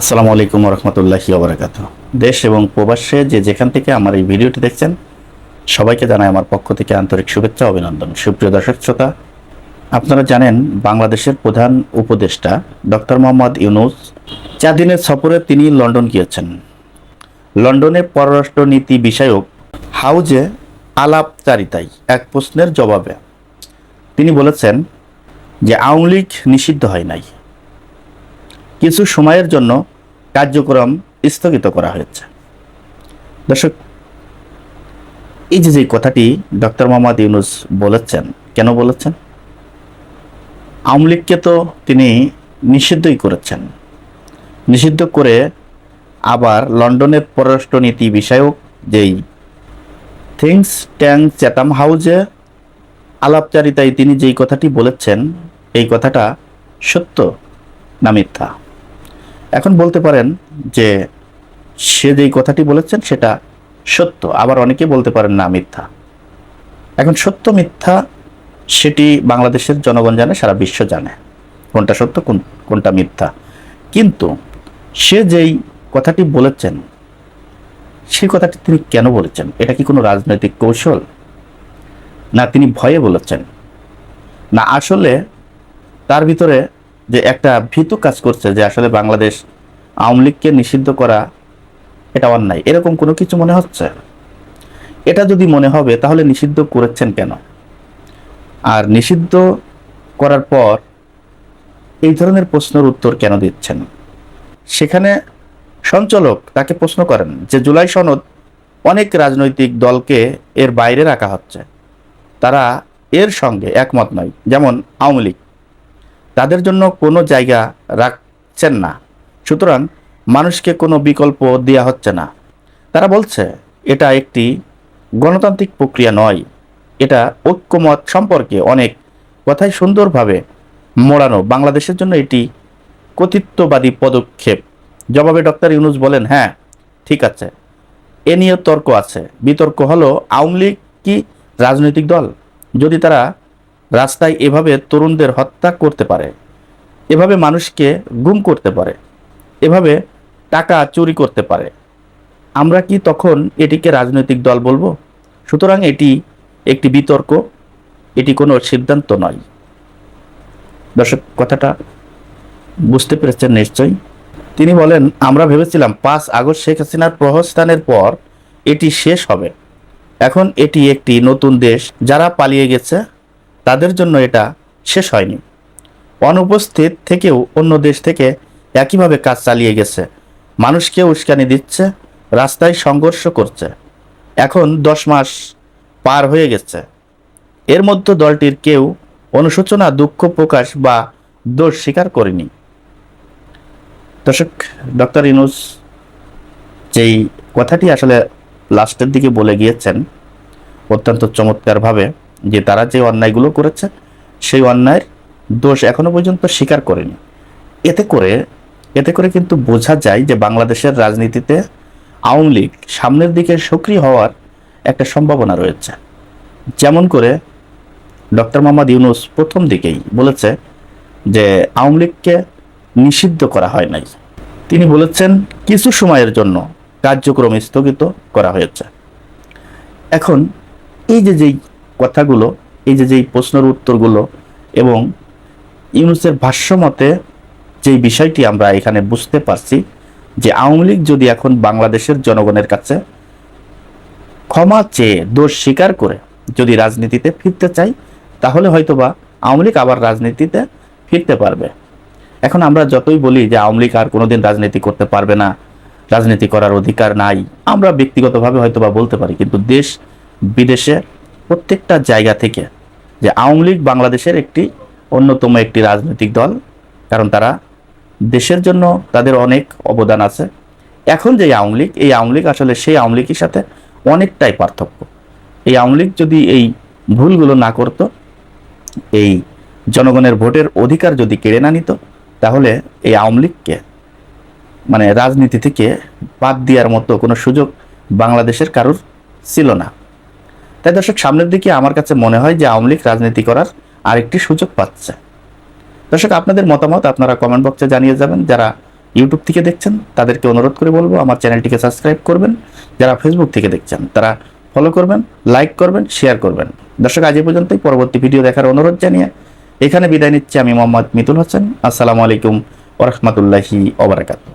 আসসালামু আলাইকুম রহমতুল্লাহি ওবরাকাত দেশ এবং প্রবাসে যে যেখান থেকে আমার এই ভিডিওটি দেখছেন, সবাইকে জানাই আমার পক্ষ থেকে আন্তরিক শুভেচ্ছা অভিনন্দন। সুপ্রিয় দর্শক শ্রোতা, আপনারা জানেন বাংলাদেশের প্রধান উপদেষ্টা ডক্টর মোহাম্মদ ইউনুস চার দিনের সফরে তিনি লন্ডন গিয়েছেন। লন্ডনে পররাষ্ট্রনীতি বিষয়ক হাউজে আলাপচারিতায় এক প্রশ্নের জবাবে তিনি বলেছেন যে আওয়ামী লীগ নিষিদ্ধ হয় নাই। কিছু সময়ের জন্য কার্যক্রম স্থগিত করা হয়েছে। দর্শক, এই যে যে কথাটি ডক্টর মোহাম্মদ ইউনুস বলেছেন, কেন বলেছেন? আওয়ামী লীগকে তো তিনি নিষিদ্ধই করেছেন। নিষিদ্ধ করে আবার লন্ডনের পররাষ্ট্রনীতি বিষয়ক যেই থিংস ট্যাং চ্যাটাম হাউজে আলাপচারিতায় তিনি যেই কথাটি বলেছেন, এই কথাটা সত্য না মিথ্যা? এখন বলতে পারেন যে সে যেই কথাটি বলেছেন সেটা সত্য। আবার অনেকে বলতে পারেন না মিথ্যা। এখন সত্য মিথ্যা সেটি বাংলাদেশের জনগণ জানে, সারা বিশ্ব জানে। কোনটা সত্য, কোন, কোনটা মিথ্যা। কিন্তু সে যেই কথাটি বলেছেন, সেই কথাটি তিনি কেন বলেছেন? এটা কি কোনো রাজনৈতিক কৌশল? না তিনি ভয়ে বলেছেন? না আসলে তার ভিতরে যে একটা ভীতু কাজ করছে যে আসলে বাংলাদেশ আওয়ামী লীগকে নিষিদ্ধ করা এটা অন্যায়। এরকম কোনো কিছু মনে হচ্ছে? এটা যদি মনে হবে, তাহলে নিষিদ্ধ করেছেন কেন? আর নিষিদ্ধ করার পর এই ধরনের প্রশ্নের উত্তর কেন দিচ্ছেন? সেখানে সঞ্চালক তাকে প্রশ্ন করেন যে জুলাই সনদ অনেক রাজনৈতিক দলকে এর বাইরে রাখা হচ্ছে। তারা এর সঙ্গে একমত নয়। যেমন আওয়ামী লীগ। তাদের জন্য কোনো জায়গা রাখছেন না। সুতরাং মানুষকে কোনো বিকল্প দেওয়া হচ্ছে না। তারা বলছে, এটা একটি গণতান্ত্রিক প্রক্রিয়া নয়। এটা ঐক্যমত সম্পর্কে অনেক কথাই সুন্দরভাবে মোড়ানো। বাংলাদেশের জন্য এটি কর্তৃত্ববাদী পদক্ষেপ। জবাবে ডক্টর ইউনুস বলেন হ্যাঁ ঠিক আছে। এ নিয়ে তর্ক আছে। বিতর্ক হলো আওয়ামী লীগ কি রাজনৈতিক দল? যদি তারা রাস্তায় এভাবে তরুণদের হত্যা করতে পারে। এভাবে মানুষকে গুম করতে পারে। এভাবে টাকা চুরি করতে পারে। আমরা কি তখন এটিকে রাজনৈতিক দল বলব? সুতরাং এটি একটি বিতর্ক, এটি কোনো সিদ্ধান্ত নয়। দর্শক, কথাটা বুঝতে পেরেছেন নিশ্চয়ই। তিনি বলেন, আমরা ভেবেছিলাম পাঁচ আগস্ট শেখ হাসিনার প্রহস্থানের পর এটি শেষ হবে। এখন এটি একটি নতুন দেশ যারা পালিয়ে গেছে তাদের জন্য এটা শেষ হয়নি। অনুপস্থিত থেকেও অন্য দেশ থেকে একইভাবে কাজ চালিয়ে গেছে। মানুষকে উস্কানি দিচ্ছে, রাস্তায় সংঘর্ষ করছে। এখন দশ মাস পার হয়ে গেছে। এর মধ্যে দলটির কেউ অনুশোচনা, দুঃখ প্রকাশ বা দোষ স্বীকার করেনি। দর্শক, ডক্টর ইনুস যেই কথাটি আসলে লাস্টের দিকে বলে গিয়েছেন, অত্যন্ত চমৎকারভাবে যে তারা যে অন্যায়গুলো করেছে, সেই অন্যায়ের দোষ এখনও পর্যন্ত স্বীকার করেনি। এতে করে এতে করে কিন্তু বোঝা যায় যে বাংলাদেশের রাজনীতিতে আওয়ামী লীগ সামনের দিকে সক্রিয় হওয়ার একটা সম্ভাবনা রয়েছে। যেমন করে ডক্টর মোহাম্মদ ইউনুস প্রথম দিকেই বলেছে যে আওয়ামী লীগকে নিষিদ্ধ করা হয় নাই। তিনি বলেছেন কিছু সময়ের জন্য কার্যক্রম স্থগিত করা হয়েছে। এখন এই যে যেই কথাগুলো, এই যে যেই প্রশ্নের উত্তরগুলো এবং ইউনুসের ভাষ্য মতে যেই বিষয়টি আমরা এখানে বুঝতে পারছি যে আওয়ামী লীগ যদি এখন বাংলাদেশের জনগণের কাছে ক্ষমা চেয়ে দোষ স্বীকার করে যদি রাজনীতিতে ফিরতে চাই তাহলে হয়তোবা আওয়ামী লীগ আবার রাজনীতিতে ফিরতে পারবে। এখন আমরা যতই বলি যে আওয়ামী লীগ আর কোনোদিন রাজনীতি করতে পারবে না, রাজনীতি করার অধিকার নাই, আমরা ব্যক্তিগতভাবে হয়তোবা বলতে পারি, কিন্তু দেশ বিদেশে প্রত্যেকটা জায়গা থেকে যে আওয়ামী লীগ বাংলাদেশের একটি অন্যতম একটি রাজনৈতিক দল, কারণ তারা দেশের জন্য তাদের অনেক অবদান আছে। এখন যে আওয়ামী লীগ, এই আওয়ামী লীগ আসলে সেই আওয়ামী লীগের সাথে অনেকটাই পার্থক্য। এই আওয়ামী লীগ যদি এই ভুলগুলো না করত, এই জনগণের ভোটের অধিকার যদি কেড়ে না নিত, তাহলে এই আওয়ামী লীগকে মানে রাজনীতি থেকে বাদ দেওয়ার মতো কোনো সুযোগ বাংলাদেশের কারোর ছিল না। তাই দর্শক, সামনের দিকে আমার কাছে মনে হয় যে আওয়ামী লীগ রাজনীতি করার আরেকটি সুযোগ পাচ্ছে। দর্শক, আপনাদের মতামত আপনারা কমেন্ট বক্সে জানিয়ে যাবেন। যারা ইউটিউব থেকে দেখছেন, তাদেরকে অনুরোধ করে বলব, আমার চ্যানেলটিকে সাবস্ক্রাইব করবেন। যারা ফেসবুক থেকে দেখছেন, তারা ফলো করবেন লাইক করবেন শেয়ার করবেন। দর্শক, আজ পর্যন্তই। পরবর্তী ভিডিও দেখার অনুরোধ জানিয়ে এখানে বিদায় নিচ্ছি আমি মোহাম্মদ মিতুল হোসেন। আসসালামু আলাইকুম ওরহমতুল্লাহি ওবরাকাতু